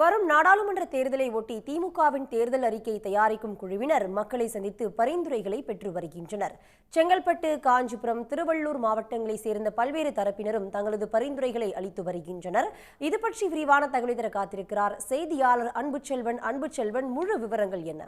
வரும் நாடாளுமன்ற தேர்தலை ஒட்டி திமுகவின் தேர்தல் அறிக்கை தயாரிக்கும் குழுவினர் மக்களை சந்தித்து பரிந்துரைகளை பெற்று வருகின்றனர். செங்கல்பட்டு காஞ்சிபுரம் திருவள்ளூர் மாவட்டங்களைச் சேர்ந்த பல்வேறு தரப்பினரும் தங்களது பரிந்துரைகளை அளித்து வருகின்றனர். இது பற்றி விரிவான தகவலை தர காத்திருக்கிறார். செய்தியாளர் அன்புச்செல்வன் அன்புச்செல்வன் முழு விவரங்கள் என்ன?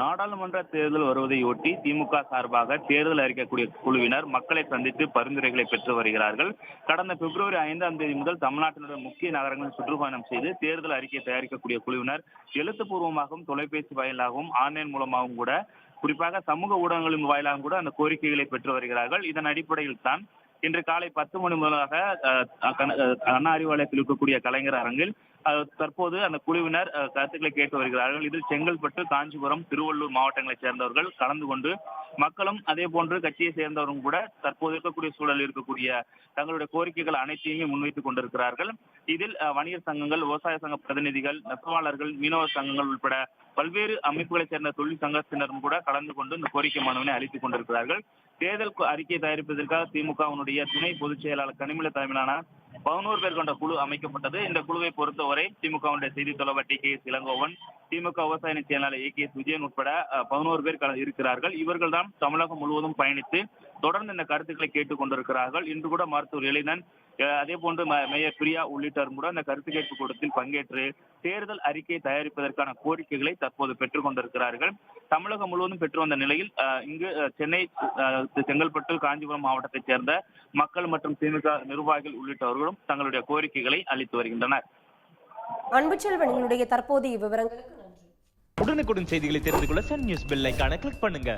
நாடாளுமன்ற தேர்தல் வருவதையொட்டி திமுக சார்பாக தேர்தல் அறிக்கக்கூடிய குழுவினர் மக்களை சந்தித்து பரிந்துரைகளை பெற்று வருகிறார்கள். கடந்த பிப்ரவரி ஐந்தாம் தேதி முதல் தமிழ்நாட்டினுடைய முக்கிய நகரங்களில் சுற்றுப்பயணம் செய்து தேர்தல் அறிக்கை தயாரிக்கக்கூடிய குழுவினர் எழுத்துப்பூர்வமாகவும் தொலைபேசி வாயிலாகவும் ஆன்லைன் மூலமாகவும் கூட குறிப்பாக சமூக ஊடகங்களின் வாயிலாகவும் கூட அந்த கோரிக்கைகளை பெற்று வருகிறார்கள். இதன் அடிப்படையில் தான் இன்று காலை பத்து மணி முதலாக கண்ண- அண்ணா அறிவாலயத்தில் இருக்கக்கூடிய கலைஞர் அரங்கில் தற்போது அந்த குழுவினர் கருத்துக்களை கேட்டு வருகிறார்கள். இதில் செங்கல்பட்டு காஞ்சிபுரம் திருவள்ளூர் மாவட்டங்களைச் சேர்ந்தவர்கள் கலந்து கொண்டு மக்களும் அதே போன்று கட்சியை சேர்ந்தவரும் கூட தற்போது இருக்கக்கூடிய சூழலில் இருக்கக்கூடிய தங்களுடைய கோரிக்கைகள் அனைத்தையுமே முன்வைத்துக் கொண்டிருக்கிறார்கள். இதில் வணிகர் சங்கங்கள் விவசாய சங்க பிரதிநிதிகள் நெசவாளர்கள் மீனவ சங்கங்கள் உட்பட பல்வேறு அமைப்புகளை சேர்ந்த தொழில் சங்கத்தினரும் கூட கலந்து கொண்டு இந்த கோரிக்கை மனுவினை அளித்துக் கொண்டிருக்கிறார்கள். தேர்தல் அறிக்கை தயாரிப்பதற்காக திமுகவினுடைய துணை பொதுச் செயலாளர் கனிமொழி தலைமையிலான பதினோரு பேர் கொண்ட குழு அமைக்கப்பட்டது. இந்த குழுவை பொறுத்தவரை திமுகவுடைய செய்தி தொலைவர் T. K. S. Elangovan DMK விவசாய செயலாளர் ஏ. கே. எஸ். விஜயன் உட்பட பதினோரு பேர் இருக்கிறார்கள். இவர்கள் தான் தமிழகம் முழுவதும் பயணித்து தொடர்ந்து இந்த கருத்துக்களை கேட்டுக் கொண்டிருக்கிறார்கள். இன்று கூட மருத்துவர் எழிலன் அதே போன்று மேயர் பிரியா உள்ளிட்டோரும் கூட இந்த கருத்து கேட்பு கூட்டத்தில் பங்கேற்று தேர்தல் அறிக்கை தயாரிப்பதற்கான கோரிக்கைகளை தற்போது பெற்றுக் கொண்டிருக்கிறார்கள். தமிழகம் முழுவதும் பெற்று வந்த நிலையில் இங்கு சென்னை செங்கல்பட்டு காஞ்சிபுரம் மாவட்டத்தைச் சேர்ந்த மக்கள் மற்றும் திமுக நிர்வாகிகள் உள்ளிட்டவர்களும் தங்களுடைய கோரிக்கைகளை அளித்து வருகின்றனர். அன்புச்செல்வன் உங்களுடைய தற்போதைய விவரங்களுக்கு நன்றி. உடனுக்குடன் செய்திகளை தெரிந்து கொள்ள சன் நியூஸ் பெல் ஐகானை கிளிக் பண்ணுங்க.